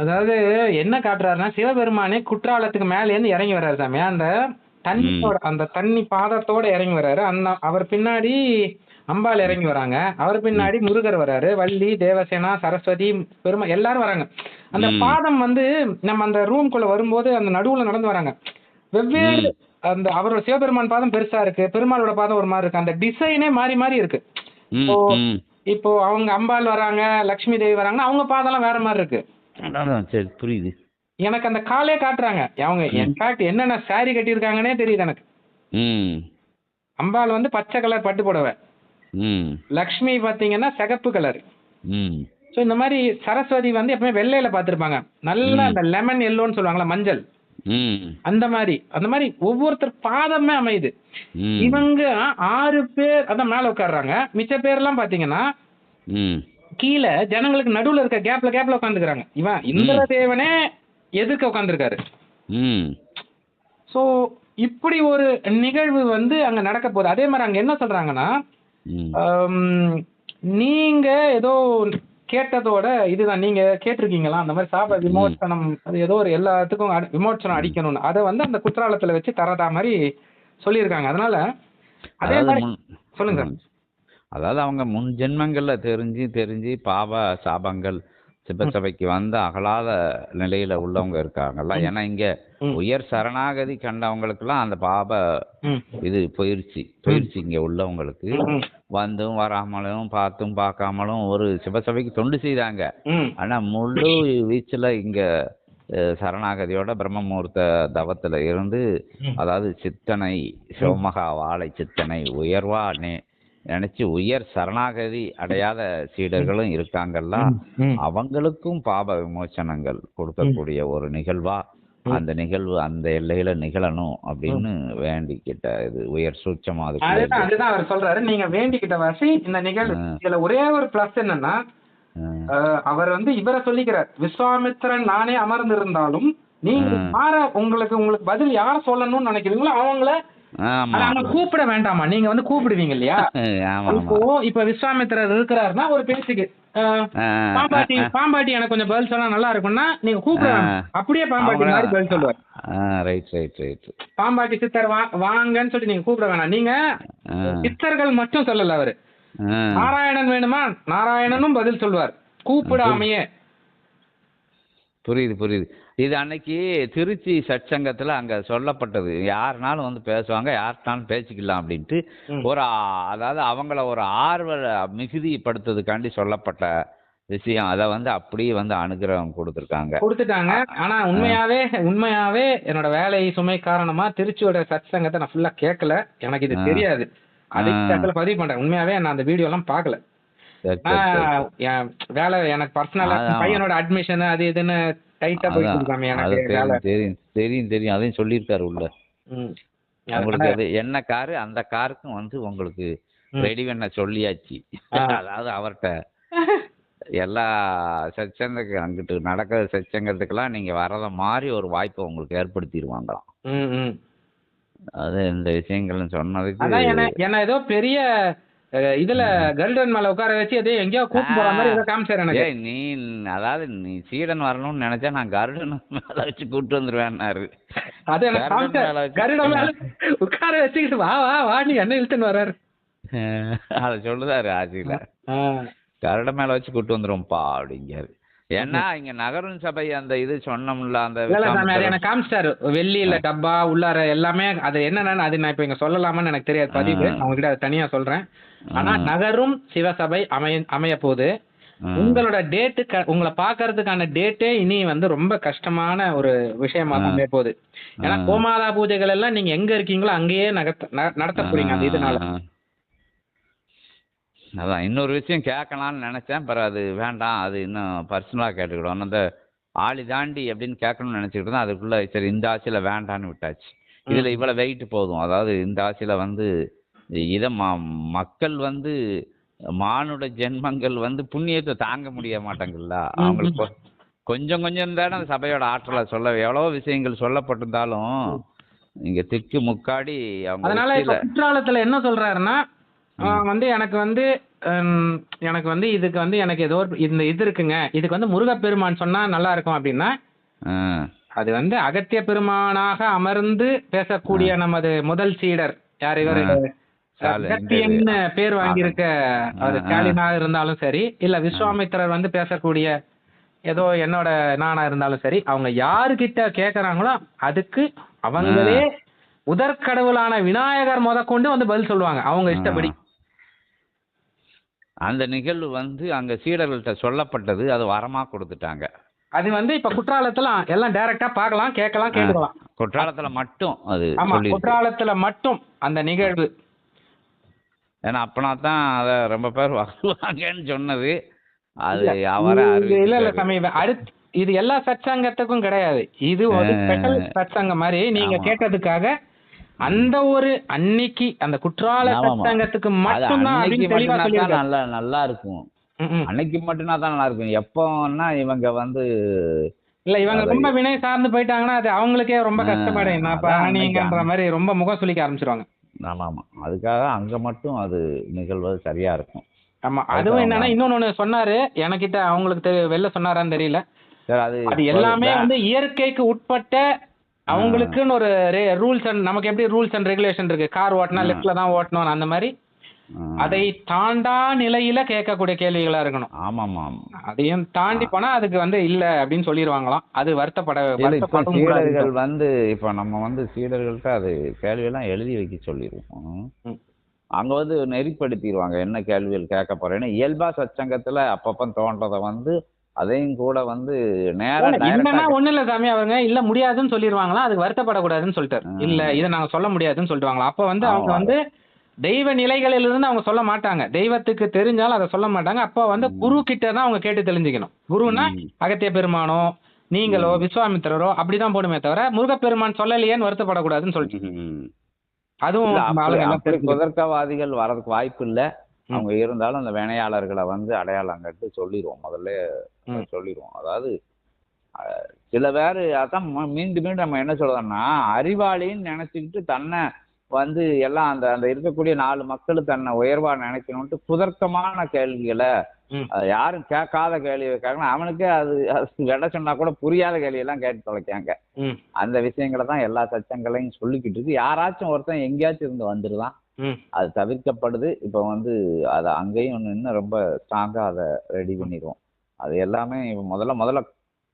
அதாவது என்ன காட்டுறாருன்னா சிவபெருமானே குற்றாலத்துக்கு மேல இருந்து இறங்கி வர்றாரு சாமி. அந்த தண்ணியோட அந்த தண்ணி பாதத்தோட இறங்கி வர்றாரு. அந்த அவர் பின்னாடி அம்பாள் இறங்கி வராங்க. அவர் பின்னாடி முருகர் வராரு வள்ளி தேவசேனா சரஸ்வதி பெருமா எல்லாரும் வராங்க. அந்த. பாதம் வந்து நம்ம அந்த ரூம்குள்ள வரும்போது அந்த நடுவுல நடந்து வராங்க. வெவ்வேறு அந்த அவரோட சிவபெருமான் பாதம் பெருசா இருக்கு. பெருமாளோட பாதம் ஒரு மாதிரி இருக்கு. அந்த டிசைனே மாறி மாறி இருக்கு. ம் இப்போ அவங்க அம்பாள் வராங்க லக்ஷ்மி தேவி வராங்கன்னா அவங்க பாதம்லாம் வேற மாதிரி இருக்கு. அதான் சரி புரியுது. எனக்கு அந்த காலே காட்டுறாங்க. அவங்க இன்ஃபேக்ட் என்னென்ன saree கட்டியிருக்காங்கன்னே தெரியுது எனக்கு. ம். அம்பாள் வந்து பச்சை கலர் பட்டு புடவை. ம். லக்ஷ்மி பார்த்தீங்கன்னா சிகப்பு கலர். ம். ஸோ இந்த மாதிரி சரஸ்வதி வந்து எப்பவுமே வெள்ளையில பார்த்துருப்பாங்க. நல்ல அந்த லெமன் எல்லோன்னு சொல்லுவாங்களா மஞ்சள். அந்த மாதிரி அந்த மாதிரி ஒவ்வொருத்தர் பாதமே அமையுது. இவங்க ஆறு பேர் அதான் மேல உட்கார்றாங்க. மிச்ச பேர்லாம் பாத்தீங்கன்னா ம். கீழே ஜனங்களுக்கு நடுவுல இருக்க கேப்ல கேப்ல உட்காந்துக்கிறாங்க இவன் இந்திரதேவனே எதிர்க்க உட்காந்துருக்காரு ஸோ இப்படி ஒரு நிகழ்வு வந்து அங்க நடக்க போகுது. அதே மாதிரி அங்க என்ன சொல்றாங்கன்னா நீங்க ஏதோ கேட்டதோட இதுதான். நீங்க கேட்டிருக்கீங்களா? அந்த மாதிரி சாப விமோசனம் அது ஏதோ ஒரு எல்லாத்துக்கும் விமோசனம் அடிக்கணும்னு. அதை வந்து அந்த குற்றாலத்துல வச்சு தரதா மாதிரி சொல்லியிருக்காங்க. அதனால அதே மாதிரி சொல்லுங்க. அதாவது அவங்க முன் ஜென்மங்கள்ல தெரிஞ்சு தெரிஞ்சு பாவ சாபங்கள் சிவசபைக்கு வந்து அகலாத நிலையில உள்ளவங்க இருக்காங்கல்ல. ஏன்னா இங்க. உயர் சரணாகதி கண்டவங்களுக்கெல்லாம் அந்த பாப இது போயிருச்சு. போயிருச்சு இங்க உள்ளவங்களுக்கு. வந்தும் வராமலும் பார்த்தும் பார்க்காமலும் ஒரு சிவசபைக்கு தொண்டு செய்தாங்க ஆனா முழு வீச்சுல இங்க சரணாகதியோட பிரம்மமுகூர்த்த தவத்துல இருந்து. அதாவது சித்தனை சிவமகா வாழை சித்தனை உயர்வா நே நினைச்சு உயர் சரணாகதி அடையாத சீடர்களும் இருக்காங்கல்ல. அவங்களுக்கும் பாப விமோசனங்கள் கொடுக்கக்கூடிய ஒரு நிகழ்வா? அந்த நிகழ்வு அந்த எல்லையில நிகழணும் அப்படின்னு வேண்டிக்கிட்ட இது உயர் சூட்சமா அதுதான் அவர் சொல்றாரு. நீங்க வேண்டிக்கிட்ட வாசி இந்த நிகழ்வு. இதுல ஒரே ஒரு பிளஸ் என்னன்னா அவர் வந்து இவரை சொல்லிக்கிறார். விஸ்வாமித்திரன் நானே அமர்ந்திருந்தாலும் நீங்க யார உங்களுக்கு உங்களுக்கு பதில் யார சொல்லணும்னு நினைக்கிறீங்களோ அவங்கள அவங்க கூப்பிட வேண்டாமா? நீங்க வந்து கூப்பிடுவீங்க இல்லையா? இப்போ இப்ப விஸ்வாமித்திரர் இருக்கிறாருன்னா ஒரு பேச்சுக்கு ஆமா பாம்பாட்டி பாம்பாட்டி எனக்கு கொஞ்சம் பதில் சொன்னா நல்லா இருக்கும்னா நீங்க கூப்பிட. அப்படியே பாம்பாட்டி மாதிரி பதில் சொல்லுவார். Right right right Pambatti Siddhar வா வாங்கன்னு சொல்லிட்டு நீங்க கூப்பிட வேணாம். நீங்க சித்தர்கள் மட்டும் சொல்லல அவரு. நாராயணன் வேணுமா? நாராயணனும் பதில் சொல்வார் கூப்பிடாமையே. புரியுது புரியுது. இது அன்னைக்கு திருச்சி சட்சங்கத்துல அங்க சொல்லப்பட்டது. யாருனாலும் வந்து பேசுவாங்க யார்கிட்டாலும் பேசிக்கலாம் அப்படின்ட்டு. ஒரு அதாவது அவங்கள ஒரு ஆர்வ மிகுதிப்படுத்துறதுக்காண்டி சொல்லப்பட்ட விஷயம். அதை வந்து அப்படியே வந்து அனுகிரகம் கொடுத்துருக்காங்க. கொடுத்துட்டாங்க. ஆனா உண்மையாவே உண்மையாவே என்னோட வேலை சுமை காரணமா திருச்சியோட சத் சங்கத்தை நான் ஃபுல்லா கேட்கல எனக்கு இது தெரியாது. அதுக்கு பதிவு பண்றேன். உண்மையாவே நான் அந்த வீடியோ எல்லாம் பார்க்கல. வேலை எனக்கு பர்சனலா. பையனோட அட்மிஷன் அது இதுன்னு டைட்டா இருக்காமே அது எனக்கு தெரியும் தெரியும் தெரியும் அதையும் சொல்லியிருக்காரு உள்ள. உங்களுக்கு அது என்ன காரு அந்த காருக்கும் வந்து உங்களுக்கு. ரெடி பண்ண சொல்லியாச்சு. அதாவது அவர்கிட்ட எல்லா சச்சங்கத்துக்கு அங்கிட்டு நடக்கிற சச்சங்கத்துக்கெல்லாம் நீங்க வரத மாதிரி ஒரு வாய்ப்பை உங்களுக்கு ஏற்படுத்திடுவாங்களாம். அது இந்த விஷயங்கள்னு சொன்னதுக்கு என்ன ஏதோ பெரிய இதுல கருடன் மேல உட்கார வச்சு ஏதோ எங்கேயோ கூட்டு போற மாதிரி ஏதோ காமிச்சாரு எனக்கு. நீ அதாவது நீ சீடன் வரணும்னு நினைச்சா நான் கருடன் மேல வச்சு கூட்டு வந்துருவேன்னாரு. அது எனக்கு கருடன் காமிச்சாரு. மேல கருடன் உட்கார வச்சுக்கிட்டு வா வா வா நீ என்ன இழுத்துன்னு வர்றாரு. அதை சொல்லுதாரு ஆட்சியில ஆ. கருட மேல வச்சு கூட்டு வந்துருவோம்ப்பா அப்படிங்காரு ஏன்னா இங்க நகரும் சபை அந்த இது சொன்னோம்ல அந்த எனக்கு காமிச்சிட்டாரு. வெள்ளியில டப்பா உள்ளார எல்லாமே அது என்னன்னு அது நான் இப்ப இங்க சொல்லலாமான்னு எனக்கு தெரியாது. பதிவு. உங்ககிட்ட அதை தனியா சொல்றேன். ஆனா. நகரும் சிவசபை அமைய அமைய போகுது. உங்களோட டேட்டு உங்களை பாக்குறதுக்கான டேட்டே இனி வந்து ரொம்ப கஷ்டமான ஒரு விஷயமா தான் போகுது ஏன்னா. கோமாதா பூஜைகள் எல்லாம் நீங்க எங்க இருக்கீங்களோ அங்கேயே நகர்த்த ந- நடத்த போறீங்க அந்த இதனால. அதான் இன்னொரு விஷயம் கேட்கலாம்னு நினைச்சேன். பிறகு அது வேண்டாம் அது இன்னும் பர்சனலாக கேட்டுக்கிடும் அந்த ஆளி தாண்டி அப்படின்னு கேட்கணும்னு நினைச்சிட்டு இருந்தேன். அதுக்குள்ள சரி இந்த ஆட்சியில வேண்டான்னு விட்டாச்சு. இதுல இவ்வளவு வெயிட் போதும். அதாவது இந்த ஆட்சியில வந்து இதை ம- மக்கள் வந்து மானுட ஜென்மங்கள் வந்து புண்ணியத்தை தாங்க முடிய மாட்டாங்கல்ல அவங்களுக்கு கொஞ்சம் கொஞ்சம் தானே அந்த சபையோட ஆற்றலை சொல்ல எவ்வளவோ விஷயங்கள் சொல்லப்பட்டிருந்தாலும் இங்க திக்கு முக்காடி அவங்க அதனால குற்றாலத்துல என்ன சொல்றாருன்னா வந்து எனக்கு வந்து எனக்கு வந்து இதுக்கு வந்து எனக்கு ஏதோ ஒரு இந்த இது இருக்குங்க. இதுக்கு வந்து முருகப்பெருமான் சொன்னா நல்லா இருக்கும் அப்படின்னா. அது வந்து அகத்திய பெருமானாக அமர்ந்து பேசக்கூடிய நமது முதல் சீடர். யார் இவர். அகத்தியன்னு பேர் வாங்கியிருக்க ஆ. ஸ்டாலினாக இருந்தாலும் சரி இல்ல விஸ்வாமித்திரர் வந்து பேசக்கூடிய ஏதோ என்னோட நானா இருந்தாலும் சரி அவங்க யாருகிட்ட கேக்குறாங்களோ அதுக்கு அவங்களே முதற்கடவுளான விநாயகர் முதற்கொண்டு வந்து பதில் சொல்லுவாங்க. அவங்க இஷ்டப்படி. அந்த நிகழ்வு வந்து அங்க சீடர்கள்ட்ட சொல்லப்பட்டது அது வரமா கொடுத்துட்டாங்க அது வந்து இப்ப குற்றாலத்துல எல்லாம் டைரக்டா பார்க்கலாம் கேட்கலாம் கேட்டுக்கலாம் குற்றாலத்துல மட்டும் அது குற்றாலத்துல மட்டும் அந்த நிகழ்வு ஏன்னா அப்பனா தான் அத ரொம்ப பேர் வருவாங்கன்னு சொன்னது அது அவரை இல்ல இல்ல அறிவிச்சாரு. சாமி இது அடுத்து இது எல்லா சத்சங்கத்துக்கும் கிடையாது இது ஒரு. ஸ்பெஷல் சத்சங்கம் மாதிரி நீங்க. கேட்டதுக்காக அந்த ஒரு அன்னைக்கு அந்த குற்றால அது மட்டும்தான் நல்லா நல்லா இருக்கும். அன்னைக்கு மட்டும்தான் தான் நல்லா இருக்கும் எப்போன்னா இவங்க வந்து இல்ல இவங்க ரொம்ப வினை சார்ந்து போயிட்டாங்கன்னா அது அவங்களுக்கே ரொம்ப கஷ்டப்படும். நீங்கன்ற மாதிரி ரொம்ப முகம் சுளிக்க ஆரம்பிச்சிருவாங்க. ஆமா ஆமா அதுக்காக அங்க மட்டும் அது நிகழ்வது சரியா இருக்கும். ஆமா. அது அதுவும் என்னன்னா இன்னொன்னு சொன்னாரு. எனக்கிட்ட அவங்களுக்கு வெளில சொன்னாரான்னு தெரியல. அது எல்லாமே வந்து இயற்கைக்கு உட்பட்ட அவங்களுக்குன்னு ஒரு ரூல்ஸ் அண்ட் நமக்கு எப்படி ரூல்ஸ் அண்ட் ரெகுலேஷன் இருக்கு? கார் ஓட்டினா. லெஃப்ட்ல தான் ஓட்டணும் அந்த மாதிரி. அதை தாண்டா நிலையில கேட்கக்கூடிய கேள்விகளா இருக்கணும். ஆமாமா. ஆமா அதையும் தாண்டி போனா அதுக்கு வந்து இல்ல அப்படின்னு சொல்லிடுவாங்களாம் அது வருத்தப்பட சீடர்கள். வந்து இப்ப நம்ம வந்து சீடர்கள்ட்ட அது கேள்வியெல்லாம் எழுதி வைக்க சொல்லிடுவோம் ம். அங்க வந்து நெறிப்படுத்திடுவாங்க என்ன கேள்விகள் கேட்க போறேன்னு. இயல்பா சச்சங்கத்துல அப்பப்ப தோன்றத வந்து அதையும் கூட வந்து நேரா இல்ல, என்னன்னா டைரக்டா ஒண்ணு இல்ல சாமி அவங்க இல்ல முடியாதுன்னு சொல்லிடுவாங்களா அதுக்கு வருத்தப்படக்கூடாதுன்னு சொல்லிட்டாரு. இல்ல இதை நாங்க சொல்ல முடியாதுன்னு சொல்லிடுவாங்களா அப்ப வந்து அவங்க. வந்து தெய்வ நிலைகளில் இருந்து அவங்க சொல்ல மாட்டாங்க தெய்வத்துக்கு தெரிஞ்சாலும் அதை சொல்ல மாட்டாங்க அப்ப வந்து. குரு கிட்ட தான் அவங்க கேட்டு தெரிஞ்சுக்கணும் குருன்னா ம். அகத்திய பெருமானோ நீங்களோ விஸ்வாமித்திரரோ அப்படிதான் போடுமே தவிர முருகப்பெருமான் சொல்லலையேன்னு வருத்தப்படக்கூடாதுன்னு சொல்லிட்டு. அதுவும். குதர்க்கவாதிகள் வர்றதுக்கு வாய்ப்பு இல்ல. அவங்க இருந்தாலும் அந்த வினையாளர்களை வந்து அடையாளம் கட்டு சொல்லிடுவோம் முதல்ல. சொல்லிடுவோம் அதாவது சில பேர் அதான் மீண்டும் மீண்டும் நம்ம என்ன சொல்றோம்னா அறிவாளின்னு நினைச்சுக்கிட்டு தன்னை வந்து எல்லாம் அந்த அந்த இருக்கக்கூடிய நாலு மக்கள் தன்னை உயர்வா நினைக்கணும்ட்டு குதர்க்கமான கேள்விகளை யாரும் கேட்காத கேள்வி கேட்கணும். அவனுக்கே அது விட சொன்னா கூட புரியாத கேள்வியெல்லாம் கேட்டு தொலைக்காங்க. அந்த விஷயங்களை தான் எல்லா சச்சங்களையும் சொல்லிக்கிட்டு இருக்கு. யாராச்சும் ஒருத்தன் எங்கேயாச்சும் இருந்து வந்துருதான். அது தவிர்க்கப்படுது. இப்போ வந்து அதை அங்கேயும் ஒண்ணு இன்னும் ரொம்ப ஸ்ட்ராங்காக அதை ரெடி பண்ணிடுவோம் அது எல்லாமே முதல்ல முதல்ல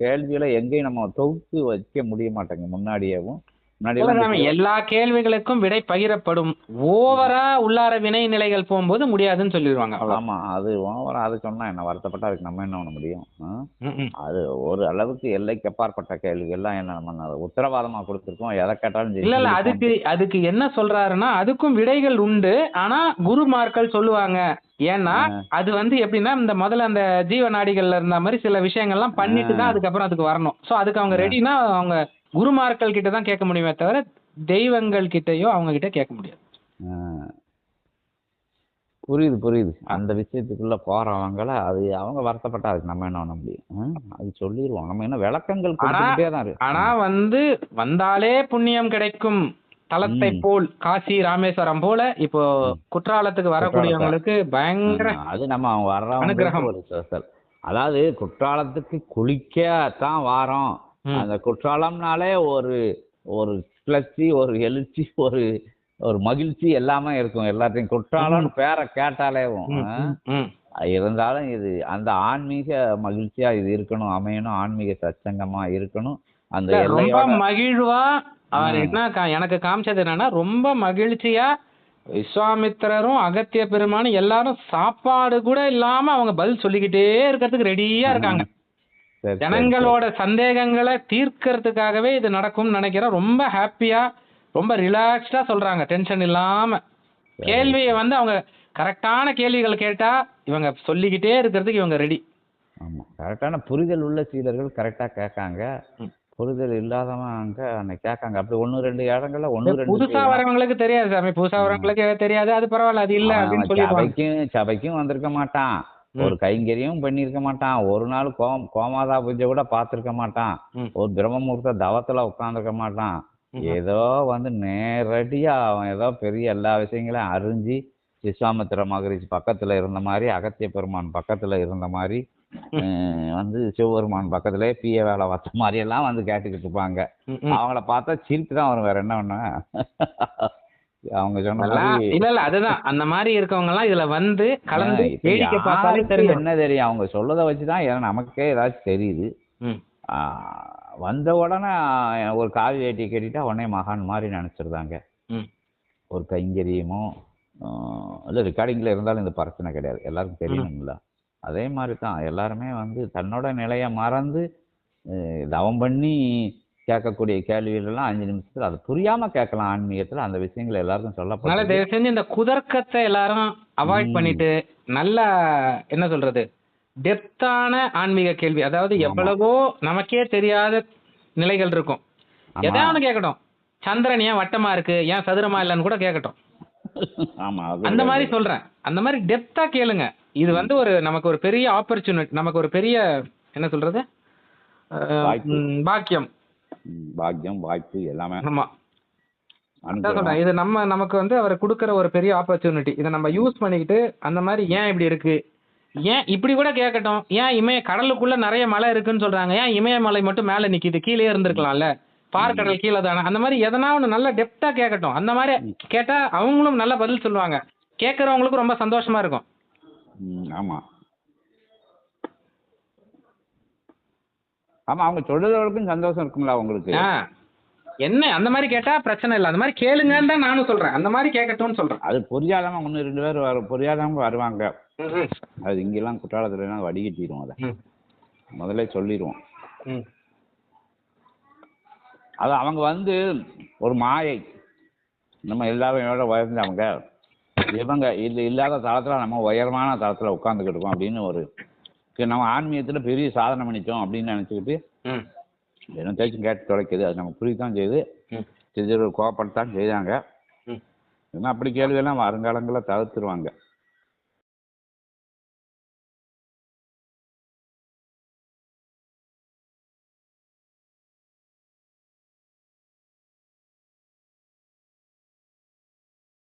கேள்விகளை எங்கேயும் நம்ம தொகுத்து வைக்க முடிய மாட்டேங்க முன்னாடியேவும் எல்லா கேள்விகளுக்கும் விடை பகிரப்படும். ஓவரா உள்ளார வினை நிலைகள் போகும்போது முடியாதுன்னு சொல்லிடுவாங்க ஆமா அது ஓவரா அது சொன்னா என்ன வருத்தப்பட்டா அதுக்கு நம்ம என்ன பண்ண முடியும். அது ஒரு அளவுக்கு எல்லைக்கு அப்பாற்பட்ட கேள்விகள்லாம் என்ன நம்ம உத்தரவாதமா கொடுத்துருக்கோம் எதை கேட்டாலும் இல்ல இல்ல அதுக்கு அதுக்கு என்ன சொல்றாருன்னா அதுக்கும் விடைகள் உண்டு. ஆனா குருமார்கள் சொல்லுவாங்க. ஏன்னா அது வந்து எப்படின்னா இந்த முதல்ல அந்த ஜீவ நாடிகள்ல இருந்த மாதிரி சில விஷயங்கள்லாம் பண்ணிட்டு தான் அதுக்கப்புறம் அதுக்கு வரணும். சோ அதுக்கு அவங்க ரெடினா அவங்க குருமார்கள் கிட்ட தான் கேட்க முடியுமே தவிர தெய்வங்கள் கிட்டயோ அவங்க கிட்ட கேட்க முடியாது. புரியுது புரியுது அந்த விஷயத்துக்குள்ள போறவங்கள அது அவங்க வருத்தப்பட்டா அதுக்கு நம்ம என்ன பண்ண முடியும்? அது சொல்லிடுவோம் நம்ம என்ன விளக்கங்கள் தான் ஆனா வந்து வந்தாலே புண்ணியம் கிடைக்கும் தலத்தை. போல் காசி ராமேஸ்வரம் போல இப்போ குற்றாலத்துக்கு வரக்கூடியவங்களுக்கு பயங்கர அது நம்ம அவங்க. ஒரு ஸ்பெஷல் அதாவது குற்றாலத்துக்கு குளிக்கத்தான் வாரோம் ம். அந்த குற்றாலம்னாலே ஒரு ஒரு கிளர்ச்சி ஒரு எழுச்சி ஒரு ஒரு மகிழ்ச்சி எல்லாமே இருக்கும் எல்லாத்தையும். குற்றாலம்னு பேரை கேட்டாலேவும். இருந்தாலும் இது அந்த ஆன்மீக மகிழ்ச்சியா இது இருக்கணும் அமையணும் ஆன்மீக சச்சங்கமா இருக்கணும். அந்த ரொம்ப மகிழ்வா அவர். என்ன எனக்கு காமிச்சது என்னன்னா ரொம்ப மகிழ்ச்சியா விஸ்வாமித்திரரும் அகத்திய பெருமானும் எல்லாரும் சாப்பாடு கூட இல்லாம அவங்க பதில் சொல்லிக்கிட்டே இருக்கிறதுக்கு ரெடியா இருக்காங்க. ஜனங்களோட சந்தேகங்களை தீர்க்கறதுக்காகவே இது நடக்கும்னு நினைக்கிறேன். ரொம்ப ஹாப்பியா ரொம்ப ரிலாக்ஸ்டா சொல்றாங்க. டென்ஷன் இல்லாம. கேள்வியை வந்து அவங்க கரெக்டான கேள்விகள் கேட்டா இவங்க சொல்லிக்கிட்டே இருக்கிறதுக்கு இவங்க ரெடி. கரெக்டான புரிதல் உள்ள சீடர்கள் கரெக்டா கேட்காங்க. புரிதல் இல்லாதவங்க அன்னைக்கு கேட்காங்க. அப்படி ஒண்ணு ரெண்டு இடங்கள்ல ஒண்ணு ரெண்டு புதுசா வரவங்களுக்கு தெரியாது சாமி. புதுசா வரவங்களுக்கு தெரியாது. அது பரவாயில்ல அது இல்ல அப்படின்னு சொல்லிடுவாங்க. சபைக்கும் சபைக்கும் வந்திருக்க மாட்டான். ஒரு கைங்கரியும் பண்ணியிருக்க மாட்டான். ஒரு நாள் கோம் கோமாதா பூஜை கூட பார்த்திருக்க மாட்டான். ஒரு பிரம்மமுகூர்த்த தவத்துல உட்கார்ந்திருக்க மாட்டான். ஏதோ வந்து நேரடியா அவன் ஏதோ பெரிய எல்லா விஷயங்களையும் அறிஞ்சு விஸ்வாமித்திர மகரிஷி பக்கத்துல இருந்த மாதிரி அகத்திய பெருமான் பக்கத்துல இருந்த மாதிரி வந்து சிவபெருமான் பக்கத்துல பிய வேலை பார்த்த மாதிரி எல்லாம் வந்து கேட்டுக்கிட்டு இருப்பாங்க. அவங்கள பார்த்தா சிரிப்பு தான் வரும். வேற என்ன பண்ண அவங்க சொன்ன இல்ல இல்ல அதுதான். அந்த மாதிரி இருக்கவங்க எல்லாம் இதுல வந்து கலந்து வேடிக்கை பார்த்தாலே தெரியும். என்ன தெரியும்? அவங்க சொல்லதை வச்சுதான் ஏன்னா நமக்கே ஏதாச்சும் தெரியுது. வந்த உடனே ஒரு காவி வேட்டி கட்டிட்டா உடனே மகான் மாதிரி நினைச்சிருந்தாங்க. ஒரு கைங்கரியமோ இல்லை ரெக்கார்டிங்கில் இருந்தாலும் இந்த பிரச்சனை கிடையாது. எல்லாருக்கும் தெரியணும்ல அதே மாதிரி தான் எல்லாருமே வந்து தன்னோட நிலையை மறந்து தவம் பண்ணி கேட்கக்கூடிய கேள்விகளெல்லாம் அஞ்சு நிமிஷத்துல அது புரியாம கேட்கலாம் ஆன்மீகத்துல. அந்த விஷயங்கள் எல்லாருக்கும் அதனால சொல்லப்படுது தயவு செஞ்சு இந்த குதர்க்கத்தை எல்லாரும் அவாய்ட். பண்ணிட்டு நல்ல என்ன சொல்றது டெப்தான ஆன்மீக கேள்வி. அதாவது. எவ்வளவோ நமக்கே தெரியாத நிலைகள் இருக்கும். எதாவது கேட்கட்டும் சந்திரன் ஏன் வட்டமா இருக்கு? ஏன் சதுரமா இல்லைன்னு கூட கேட்கட்டும் அந்த மாதிரி சொல்றேன். அந்த மாதிரி டெப்தா கேளுங்க. இது வந்து ஒரு நமக்கு ஒரு பெரிய ஆப்பர்ச்சுனிட்டி நமக்கு ஒரு பெரிய என்ன சொல்றது பாக்கியம். பாக்கியம் வாய்ப்பு எல்லாமே ஆமா. இது நம்ம நமக்கு வந்து அவர் கொடுக்குற ஒரு பெரிய ஆப்பர்ச்சுனிட்டி இதை நம்ம யூஸ் பண்ணிக்கிட்டு அந்த மாதிரி ஏன் இப்படி இருக்கு? ஏன் இப்படி கூட கேட்கட்டும் ஏன் இமய கடலுக்குள்ள நிறைய மலை இருக்குன்னு சொல்றாங்க. ஏன் இமயமலை மட்டும் மேல நிக்குது? கீழே இருந்திருக்கலாம்ல. பார்க்கடல் கீழே தானே. அந்த மாதிரி எதனா ஒன்று நல்ல டெப்தா கேட்கட்டும் அந்த மாதிரி கேட்டா அவங்களும் நல்ல பதில் சொல்லுவாங்க. கேட்கறவங்களுக்கும் ரொம்ப சந்தோஷமா இருக்கும். ஆமா. ஆமா அவங்க சொல்றதவர்களுக்கும் சந்தோஷம் இருக்கும்ல அவங்களுக்கு ஆ. என்ன அந்த மாதிரி கேட்டா பிரச்சனை இல்லை. அந்த மாதிரி கேளுங்கன்னு தான் நானும் சொல்றேன். அந்த மாதிரி கேட்கட்டும்னு சொல்றேன். அது புரியாதவங்க ஒன்று ரெண்டு பேர் வர புரியாதவங்க வருவாங்க. அது இங்கெல்லாம் குற்றாலத்துலாம் வடிகட்டிடுவோம் அதை. முதல்ல சொல்லிடுவோம். அது அவங்க வந்து ஒரு மாயை. நம்ம எவ்வளோ உயர்ந்தவங்க இவங்க இது இல்லாத தளத்தில் நம்ம உயரமான தளத்தில் உட்காந்துக்கிட்டு இருக்கோம் அப்படின்னு ஒரு நம்ம ஆன்மீகத்தில் பெரிய சாதனை பண்ணிட்டோம் அப்படின்னு நினச்சிக்கிட்டு என்ன தேய்ச்சும் கேட்டு தொலைக்குது. அது நம்ம புரியத்தான் செய்யுது. ம். சிறு கோவப்படத்தான் செய்தாங்க. ஏன்னா அப்படி கேள்வியெல்லாம் வருங்காலங்களில் தவிர்த்துருவாங்க.